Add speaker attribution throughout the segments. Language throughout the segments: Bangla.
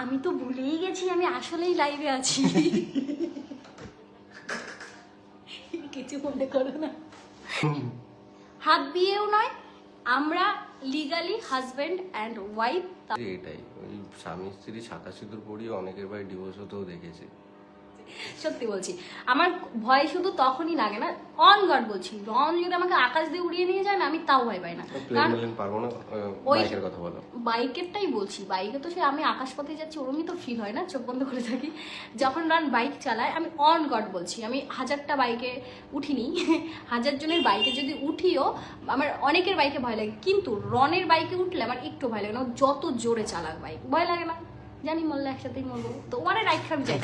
Speaker 1: আমি তো ভুলেই গেছি, আমি আসলেই লাইভে আছি। কিছু মনে করো না। হাত দিয়েও নয়, আমরা লিগালি হাজব্যান্ড অ্যান্ড ওয়াইফ
Speaker 2: এটাই, ওই স্বামী স্ত্রী শাখা সিঁদুর পরিয়ে অনেকের বাড়ি ডিভোর্স হতেও দেখেছি।
Speaker 1: সত্যি বলছি। আমার ভয় শুধু তখনই লাগে না অন গড বলছি। রন যদি আমাকে আকাশ দিয়ে উড়িয়ে নিয়ে যায় না আমি তাও ভয় পাই না। কারণ ওই- বাইকেরটাই বলছি। বাইকে তো সে আমি আকাশপথে যাচ্ছি ওরমই তো ফিল হয় না চোখ বন্ধ করে থাকি। যখন রান বাইক চালায় আমি অন গড বলছি। আমি হাজারটা বাইকে উঠিনি। হাজার জনের বাইকে যদি উঠিও আমার অনেকের বাইকে ভয় লাগে। কিন্তু রনের বাইকে উঠলে আমার একটু ভয় লাগে না। যত জোরে চালাক বাইক ভয় লাগে না। জানি মল্লা একসাথেই মরবো। তো ওয়ারে রাইট খাবি যাই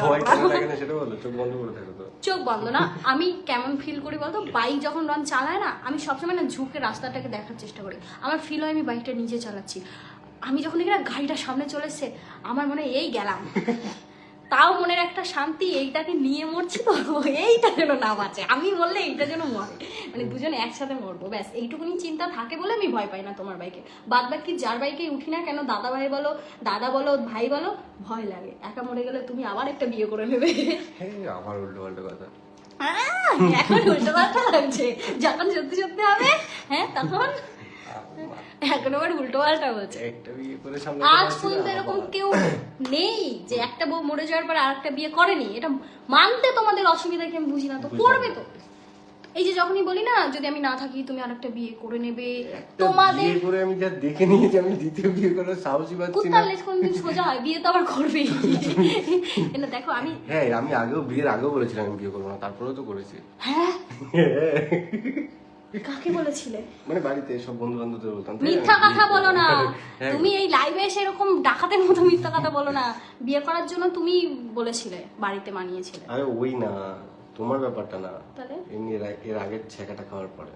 Speaker 2: চোখ বন্ধ
Speaker 1: না আমি কেমন ফিল করি বলতো? বাইক যখন রন চালায় না আমি সবসময় না ঝুঁকে রাস্তাটাকে দেখার চেষ্টা করি। আমার ফিল হয় আমি বাইকটা নিজে চালাচ্ছি। আমি যখন দেখি না গাড়িটা সামনে চলে এসছে আমার মনে হয় এই গেলাম। তাও মনের একটা শান্তি এইটাকে নিয়ে মরছি তো এইটা যেন না বাঁচে। আমি বললে এইটা যেন মরে। মানে দুজনে একসাথে মরবো ব্যাস এইটুকুনি চিন্তা থাকে বলে আমি ভয় পাই না তোমার বাইকে। বাদ বাকি যার বাইকে উঠি না কেন দাদা ভাই বলো দাদা বলো ভাই বলো ভয় লাগে। একা মরে গেলে তুমি আবার একটা বিয়ে করে নেবে।
Speaker 2: আমার উল্টো পাল্টো কথা
Speaker 1: এখন উল্টো পাল্টা লাগছে। যখন সত্যি সত্যি হবে হ্যাঁ তখন এখন আবার উল্টো পাল্টা বলছে।
Speaker 2: একটা বিয়ে করে সামনে
Speaker 1: আজ পর্যন্ত এরকম কেউ নেই যে একটা বউ মরে যাওয়ার পর আরেকটা বিয়ে করেনি। এটা মানতে তোমাদের অসুবিধা কি আমি বুঝি না তো করবে তো। এই যে যখনই বলি না যদি আমি না থাকি তুমি আরেকটা বিয়ে করে নেবে। তোমাদের
Speaker 2: বিয়ে করে আমি যা দেখে নিয়েছি আমি দ্বিতীয় বিয়ে করার সাহসই পাচ্ছি না।
Speaker 1: কুত্তার লেজ কোনদিন সোজা হয়? বিয়ে তো আবার করবেই। না দেখো আমি
Speaker 2: হ্যাঁ আমি আগেও বিয়ের আগেও বলেছিলাম আমি বিয়ে করব না তারপরেও তো করেছি।
Speaker 1: হ্যাঁ। কাকে বলেছিলে?
Speaker 2: মানে বাড়িতে সব বন্ধু বান্ধবদের বলতাম
Speaker 1: মিথ্যা কথা বলো না। তুমি এই লাইভে এসে এরকম ডাকাতের মতো মিথ্যা কথা বলো না। বিয়ে করার জন্য তুমি বলেছিলে বাড়িতে মানিয়েছিলে।
Speaker 2: আরে ওই না তোমার ব্যাপারটা না।
Speaker 1: তাহলে?
Speaker 2: এমনি এর আগের খাওয়ার পরে।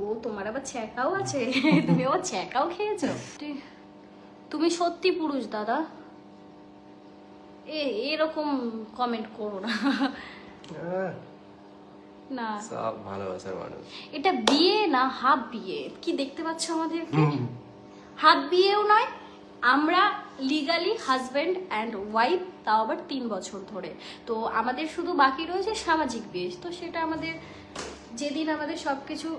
Speaker 1: ও তোমার আবার ছ্যাঁকাও আছে। তুমি আবার ছ্যাঁকাও খেয়েছো? তুমি সত্যি পুরুষ দাদা। এ এরকম কমেন্ট করো না। না।
Speaker 2: সব ভালোবাসার মানুষ।
Speaker 1: এটা বিয়ে না হাফ বিয়ে? কি দেখতে পাচ্ছ আমাদেরকে হাফ বিয়েও নয় আমরা লিগালি হাজব্যান্ড অ্যান্ড ওয়াইফ তাও আবার তিন বছর ধরে। তো আমাদের শুধু বাকি রয়েছে সামাজিক বিয়ে। তো সেটা আমাদের যেদিন আমাদের সব কিছু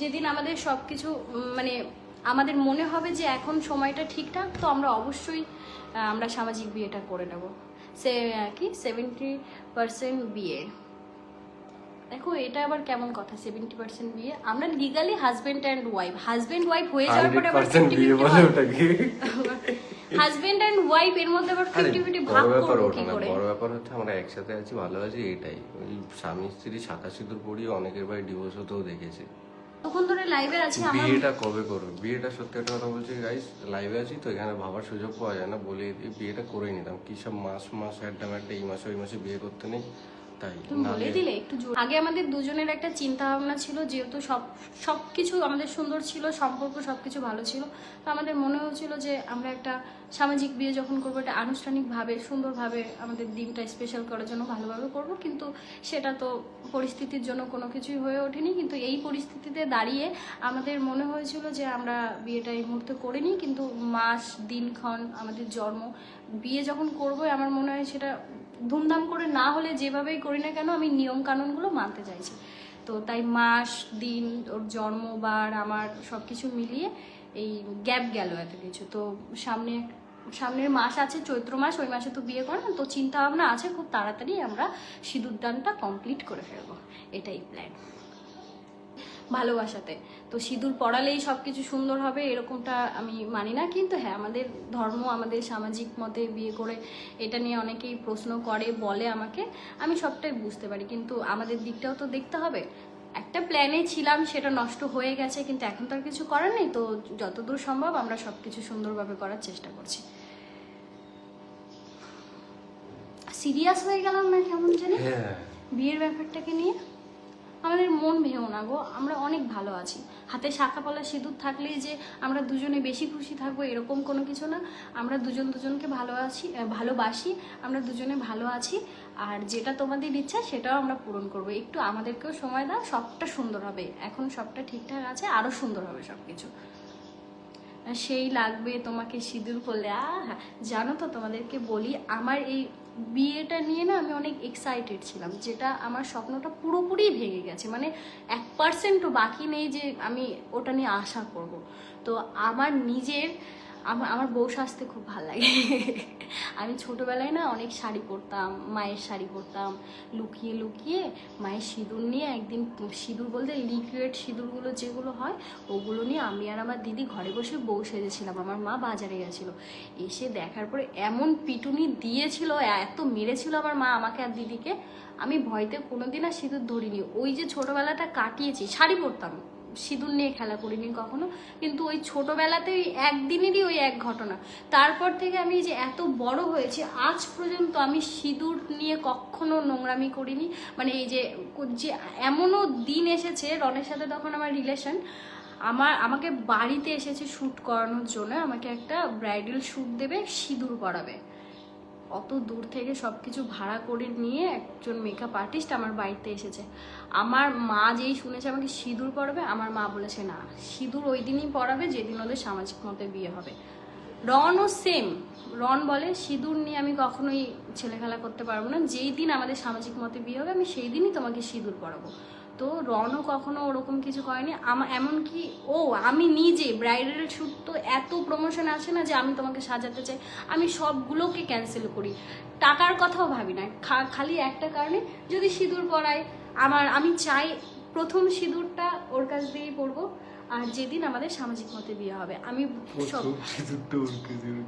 Speaker 1: যেদিন আমাদের সব কিছু মানে আমাদের মনে হবে যে এখন সময়টা ঠিকঠাক তো আমরা অবশ্যই আমরা সামাজিক বিয়েটা করে নেব। সে কি? সেভেন্টি পার্সেন্ট বিয়ে। দেখো এটা আবার কেমন কথা সেভেন্টি পার্সেন্ট বিয়ে। আমরা legally husband and wife husband wife হয়ে যাওয়ার পরে আবার
Speaker 2: বিয়ে বলে ওটাকে
Speaker 1: হাজবেন্ড অ্যান্ড ওয়াইফ এর মধ্যে আবার ফিফটি ফিফটি ভাগ করব কি
Speaker 2: না
Speaker 1: করে?
Speaker 2: বড় ব্যাপার হচ্ছে আমরা একসাথে আছি ভালো আছি এটাই। ওই স্বামী স্ত্রী শাখা সিঁদুর পরিয়ে অনেকের বাড়ি ডিভোর্স হতেও দেখেছি।
Speaker 1: তখন ধরে লাইভে আছে আমার
Speaker 2: বিয়েটা কবে করবে? বিয়েটা সত্যি একটা কথা বলছি গাইস লাইভে আছি তো এখানে ভাবার সুযোগ পাওয়া যায় না বলে বিয়েটা করে নিতাম কি সব মাস মাস অ্যাড্ডা ম্যাড্ডা এই মাসে ওই মাসে বিয়ে করতে নেই। তাই
Speaker 1: তুমি বলে দিলে একটু আগে আমাদের দুজনের একটা চিন্তা ভাবনা ছিল যেহেতু সব সব কিছু আমাদের সুন্দর ছিল সম্পর্ক সব কিছু ভালো ছিল তো আমাদের মনে হচ্ছিল যে আমরা একটা সামাজিক বিয়ে যখন করব এটা আনুষ্ঠানিকভাবে সুন্দরভাবে আমাদের দিনটা স্পেশাল করার জন্য ভালোভাবে করব কিন্তু সেটা তো পরিস্থিতির জন্য কোনো কিছুই হয়ে ওঠেনি। কিন্তু এই পরিস্থিতিতে দাঁড়িয়ে আমাদের মনে হয়েছিল যে আমরা বিয়েটা এই মুহূর্তে করে নিই কিন্তু মাস দিনক্ষণ আমাদের জন্ম বিয়ে যখন করব আমার মনে হয় সেটা ধুমধাম করে না হলে যেভাবেই করি না কেন, আমি নিয়ম কানুনগুলো মানতে চাইছি। তো তাই মাস, দিন, ওর জন্মবার, আমার সব কিছু মিলিয়ে এই গ্যাপ গেল এত কিছু। তো সামনে, সামনের মাস আছে, চৈত্র মাস, ওই মাসে তো বিয়ে করে না তো চিন্তা ভাবনা আছে, খুব তাড়াতাড়ি আমরা সিঁদুরদানটা কমপ্লিট করে ফেলব। এটাই প্ল্যান ভালোবাসাতে। তো সিঁদুর পড়ালেই সব কিছু সুন্দর হবে এরকমটা আমি মানি না। কিন্তু হ্যাঁ আমাদের ধর্ম আমাদের সামাজিক মতে বিয়ে করে এটা নিয়ে অনেকেই প্রশ্ন করে বলে আমাকে। আমি সবটাই বুঝতে পারি কিন্তু আমাদের দিকটাও তো দেখতে হবে। একটা প্ল্যানে ছিলাম সেটা নষ্ট হয়ে গেছে কিন্তু এখন তো আর কিছু করার নেই। তো যতদূর সম্ভব আমরা সব কিছু সুন্দরভাবে করার চেষ্টা করছি। সিরিয়াস হয়ে গেলাম না কেমন জানি?
Speaker 2: হ্যাঁ।
Speaker 1: বিয়ের ব্যাপারটাকে নিয়ে? আমাদের মন ভেও না গো, আমরা অনেক ভালো আছি। হাতে শাখা পলা সিঁদুর থাকলেই যে আমরা দুজনে বেশি খুশি থাকব এরকম কোনো কিছু না। আমরা দুজন দুজনকে ভালো আছি ভালোবাসি, আমরা দুজনে ভালো আছি। আর যেটা তোমাদের ইচ্ছা সেটাও আমরা পূরণ করব। একটু আমাদেরকেও সময় দাও, সবটা সুন্দর হবে। এখন সবটা ঠিকঠাক আছে আরও সুন্দর হবে সব কিছু সেই লাগবে তোমাকে সিঁদুর করলে। আহা, জানো তো তোমাদেরকে বলি, আমার এই বিয়েটা নিয়ে না আমি অনেক এক্সাইটেড ছিলাম, যেটা আমার স্বপ্নটা পুরোপুরি ভেঙে গেছে। মানে এক পার্সেন্টও বাকি নেই যে আমি ওটা নিয়ে আশা করব। তো আমার নিজের আমার আমার বউ সাজতে খুব ভালো লাগে। আমি ছোটোবেলায় না অনেক শাড়ি পরতাম, মায়ের শাড়ি পরতাম, লুকিয়ে লুকিয়ে মায়ের সিঁদুর নিয়ে একদিন সিঁদুর বলতে লিকুইড সিঁদুরগুলো যেগুলো হয়, ওগুলো নিয়ে আমি আর আমার দিদি ঘরে বসে বউ সেজেছিলাম। আমার মা বাজারে গেছিল। এসে দেখার পরে এমন পিটুনি দিয়েছিল, এত মেরেছিল আমার মা আমাকে আর দিদিকে। আমি ভয়তে কোনোদিন আর সিঁদুর ধরিনি। ওই যে ছোটোবেলাটা কাটিয়েছি, শাড়ি পরতাম। সিঁদুর নিয়ে খেলা করিনি কখনো। কিন্তু ওই ছোটোবেলাতে ওই একদিনেরই ওই এক ঘটনা। তারপর থেকে আমি যে এত বড় হয়েছি, আজ পর্যন্ত আমি সিঁদুর নিয়ে কখনো নোংরামি করিনি। মানে এই যে যে এমনও দিন এসেছে, রনের সাথে তখন আমার রিলেশন আমার, আমাকে বাড়িতে এসেছে শ্যুট করানোর জন্য, আমাকে একটা ব্রাইডাল শ্যুট দেবে, সিঁদুর করাবে অত দূর থেকে সব কিছু ভাড়া করে নিয়ে একজন মেকআপ আর্টিস্ট আমার বাড়িতে এসেছে। আমার মা যেই শুনেছে আমাকে সিঁদুর পরাবে, আমার মা বলেছে না। সিঁদুর ওই দিনই পরাবে যেদিন ওদের সামাজিক মতে বিয়ে হবে। রনও সেম রন বলে, সিঁদুর নিয়ে আমি কখনোই ছেলেখেলা করতে পারব না। যেই দিন আমাদের সামাজিক মতে বিয়ে হবে, আমি সেই দিনই তোমাকে সিঁদুর পরাবো। তো রনও কখনো ওরকম কিছু করেনি। আমার এমনকি ও আমি নিজে ব্রাইডাল শ্যুট তো এত প্রমোশন আছে না যে আমি তোমাকে সাজাতে চাই। আমি সবগুলোকে ক্যান্সেল করি। টাকার কথাও ভাবি না। খালি একটা কারণে যদি সিঁদুর পরায় আমার আমি চাই প্রথম সিঁদুরটা ওর কাছ দিয়েই পরবো। আর যেদিন আমাদের সামাজিক মতে বিয়ে হবে আমি সব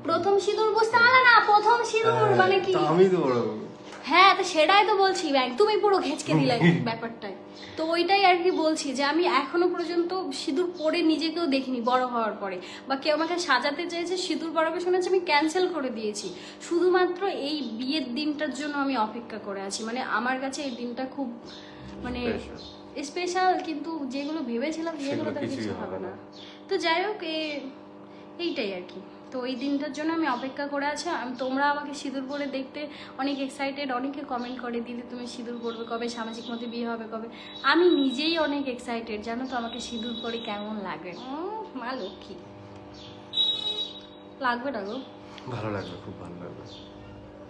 Speaker 1: প্রথম সিঁদুর বুঝতে পারলে না? প্রথম সিঁদুর মানে কি?
Speaker 2: হ্যাঁ, আমি তো
Speaker 1: হ্যাঁ তো সেটাই তো বলছি। ব্যাং তুমি পুরো ঘেঁচকে দিলে ব্যাপারটাই তো ওইটাই আর কি বলছি যে আমি এখনও পর্যন্ত সিঁদুর পরে নিজেকেও দেখিনি বড় হওয়ার পরে। বা কেউ আমাকে সাজাতে চাইছে সিঁদুর পরাবে শুনেছি আমি ক্যান্সেল করে দিয়েছি। শুধুমাত্র এই বিয়ের দিনটার জন্য আমি অপেক্ষা করে আছি। মানে আমার কাছে এই দিনটা খুব মানে স্পেশাল কিন্তু যেগুলো ভেবেছিলাম
Speaker 2: সেগুলো
Speaker 1: তো কিছু
Speaker 2: হবে না।
Speaker 1: না। তো যাই হোক এ- এইটাই আর কি। তো এই দিনটার জন্য আমি অপেক্ষা করে আছি। আমি তোমরা আমাকে সিঁদুর পরে দেখতে অনেক এক্সাইটেড অনেকে কমেন্ট করে দিদি তুমি সিঁদুর পরবে কবে? সামাজিক মধ্যে বিয়ে হবে কবে? আমি নিজেই অনেক এক্সাইটেড জানো তো আমাকে সিঁদুর পরে কেমন লাগে। মা লক্ষ্মী। লাগবে না গো?
Speaker 2: ভালো লাগবে খুব ভালো লাগবে।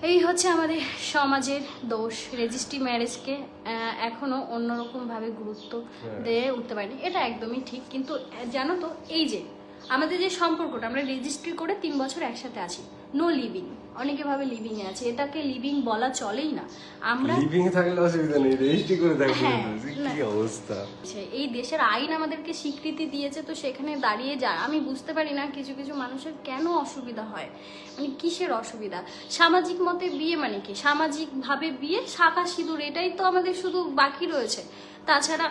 Speaker 1: এই হচ্ছে আমাদের সমাজের দোষ রেজিস্ট্রি ম্যারেজকে আহ, এখনও অন্যরকমভাবে গুরুত্ব
Speaker 2: হ্যাঁ।
Speaker 1: দিয়ে উঠতে পারিনি। এটা একদমই ঠিক কিন্তু জানো তো এই যে আমাদের যে সম্পর্কটা আমরা রেজিস্ট্রি করে তিন বছর একসাথে আছি। নো লিভিং অনেকে ভাবে লিভিং এ আছে। এটাকে লিভিং বলা চলেই না। আমরা
Speaker 2: লিভিং এ থাকলে অসুবিধা নেই রেজিস্ট্রি করে থাকলে
Speaker 1: হ্যাঁ।
Speaker 2: কি অবস্থা?
Speaker 1: এই দেশের আইন আমাদেরকে স্বীকৃতি দিয়েছে তো সেখানে দাঁড়িয়ে যা। আমি বুঝতে পারি না কিছু কিছু মানুষের কেন অসুবিধা হয়। মানে কিসের অসুবিধা? সামাজিক মতে বিয়ে মানে কি? সামাজিকভাবে বিয়ে শাখা সিঁদুর এটাই তো আমাদের শুধু বাকি রয়েছে। তাছাড়া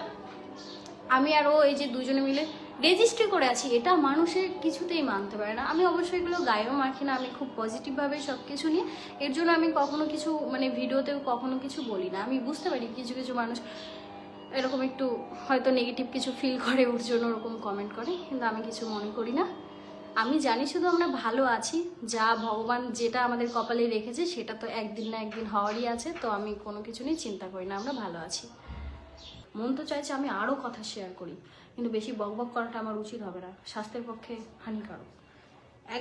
Speaker 1: আমি আর ও এই যে দুজনে মিলে রেজিস্ট্রি করে আছি, এটা মানুষের কিছুতেই মানতে পারে না। আমি অবশ্যই এগুলো গায়েও মাখি না, আমি খুব পজিটিভভাবে সব কিছু নিয়ে এর জন্য আমি কখনো কিছু মানে ভিডিওতেও কখনো কিছু বলি না। আমি বুঝতে পারি কিছু কিছু মানুষ এরকম একটু হয়তো নেগেটিভ কিছু ফিল করে, ওর জন্য ওরকম কমেন্ট করে, কিন্তু আমি কিছু মনে করি না। আমি জানি শুধু আমরা ভালো আছি, যা ভগবান যেটা আমাদের কপালে রেখেছে, সেটা তো একদিন না একদিন হওয়ারই আছে, তো আমি কোনো কিছু নিয়ে চিন্তা করি না, আমরা ভালো আছি। মন তো চাইছে আমি আরও কথা শেয়ার করি। কিন্তু বেশি বকবক করাটা আমার উচিত হবে না। স্বাস্থ্যের পক্ষে হানিকারক।